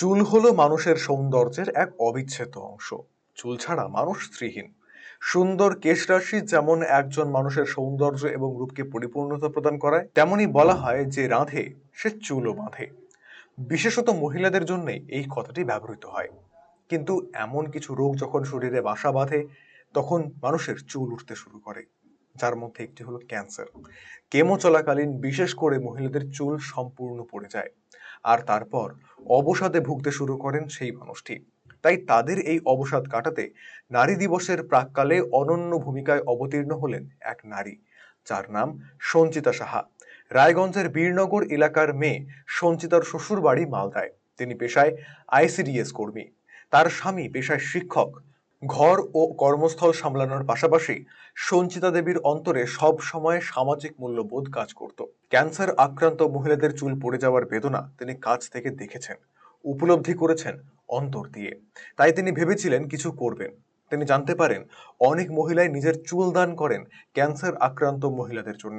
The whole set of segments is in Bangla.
চুল হলো মানুষের সৌন্দর্যের এক অবিচ্ছেদ্য অংশ। চুল ছাড়া মানুষ স্ত্রীহীন। সুন্দর কেশরাশি যেমন একজন মানুষের সৌন্দর্য এবং রূপকে পরিপূর্ণতা প্রদান করায়, তেমনি বলা হয় যে রাঁধে, সে চুলও বাঁধে। বিশেষত মহিলাদের জন্যে এই কথাটি ব্যবহৃত হয়। কিন্তু এমন কিছু রোগ যখন শরীরে বাসা বাঁধে, তখন মানুষের চুল উঠতে শুরু করে, যার মধ্যে একটি হলো ক্যান্সার। কেমো চলাকালীন বিশেষ করে মহিলাদের চুল সম্পূর্ণ পড়ে যায়। আর তারপর অবসাদে ভুগতে শুরু করেন সেই মানুষটি। তাই তাদের এই অবসাদ কাটাতে নারী দিবসের প্রাককালে অনন্য ভূমিকায় অবতীর্ণ হলেন এক নারী, যার নাম সঞ্চিতা সাহা। রায়গঞ্জের বীরনগর এলাকার মেয়ে সঞ্চিতার শ্বশুর বাড়ি মালদায়। তিনি পেশায় আইসিডিএস কর্মী। তার স্বামী পেশায় শিক্ষক। ঘর ও কর্মস্থল সামলানোর পাশাপাশি সঞ্চিতা দেবীর অন্তরে সব সময় সামাজিক মূল্যবোধ কাজ করত। ক্যান্সার আক্রান্ত মহিলাদের চুল পড়ে যাওয়ার বেদনা তিনি কাছ থেকে দেখেছেন, উপলব্ধি করেছেন অন্তর দিয়ে। তাই তিনি ভেবেছিলেন কিছু করবেন। তিনি জানতে পারেন, অনেক মহিলাই নিজের চুল দান করেন ক্যান্সার আক্রান্ত মহিলাদের জন্য।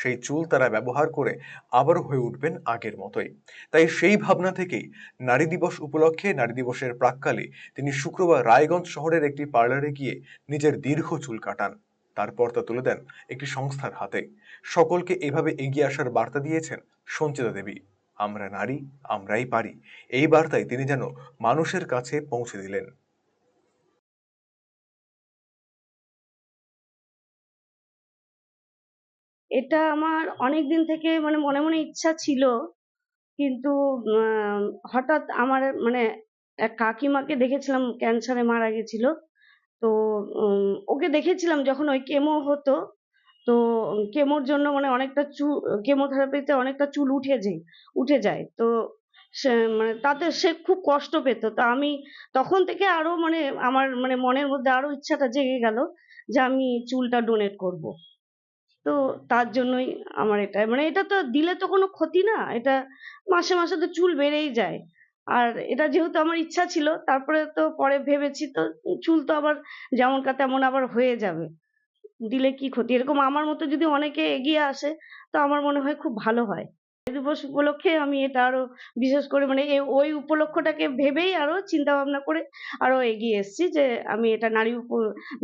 সেই চুল তারা ব্যবহার করে আবারও হয়ে উঠবেন আগের মতোই। তাই সেই ভাবনা থেকেই নারী দিবস উপলক্ষে, নারী দিবসের প্রাককালে তিনি শুক্রবার রায়গঞ্জ শহরের একটি পার্লারে গিয়ে নিজের দীর্ঘ চুল কাটান। তারপর তা তুলে দেন একটি সংস্থার হাতে। সকলকে এভাবে এগিয়ে আসার বার্তা দিয়েছেন সঞ্চিতা দেবী। আমরা নারী, আমরাই পারি। এই বার্তায় তিনি যেন মানুষের কাছে পৌঁছে দিলেন। এটা আমার অনেক দিন থেকে মানে মনে মনে ইচ্ছা ছিল, কিন্তু হঠাৎ আমার মানে এক কাকিমাকে দেখেছিলাম, ক্যান্সারে মারা গেছিল। তো ওকে দেখেছিলাম যখন ওই কেমো হতো। তো, কেমোর জন্য মানে অনেকটা চুল কেমোথেরাপিতে অনেকটা চুল উঠে যায় উঠে যায়। তো, সে মানে তাতে সে খুব কষ্ট পেত। তো আমি তখন থেকে আরও মানে আমার মানে মনের মধ্যে আরও ইচ্ছাটা জেগে গেল যে আমি চুলটা ডোনেট করব। তো তার জন্যই আমার এটা মানে এটা তো দিলে তো কোনো ক্ষতি না, এটা মাসে মাসে তো চুল বেড়েই যায়। আর এটা যেহেতু আমার ইচ্ছা ছিল, তারপরে তো পরে ভেবেছি তো চুল তো আবার যেমনকার তেমন আবার হয়ে যাবে। দিলে কি ক্ষতি? এরকম আমার মতো যদি অনেকে এগিয়ে আসে, তো আমার মনে হয় খুব ভালো হয়। দিবস উপলক্ষে আমি এটা আরও বিশেষ করে মানে ওই উপলক্ষটাকে ভেবেই আরও চিন্তা ভাবনা করে আরও এগিয়ে এসেছি যে আমি এটা নারী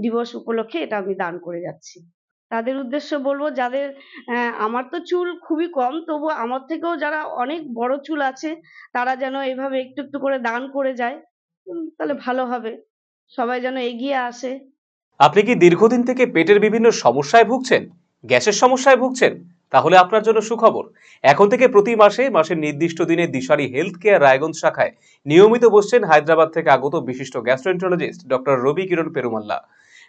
দিবস উপলক্ষে এটা আমি দান করে যাচ্ছি। তাদের উদ্দেশ্যে বলব যাদের আমার তো চুল খুবই কম তবু আমার থেকেও যারা অনেক বড় চুল আছে, তারা যেন এভাবে একটু একটু করে দান করে যায় তাহলে ভালো হবে। সবাই যেন এগিয়ে আসে। আপনি কি দীর্ঘদিন থেকে পেটের বিভিন্ন সমস্যায় ভুগছেন? গ্যাসের সমস্যায় ভুগছেন? তাহলে আপনার জন্য সুখবর। এখন থেকে প্রতি মাসে, মাসের নির্দিষ্ট দিনে দিশারি হেলথ কেয়ার রায়গঞ্জ শাখায় নিয়মিত বসছেন হায়দ্রাবাদ থেকে আগত বিশিষ্ট gastroenterologist doctor Ravi Kiran Perumalla.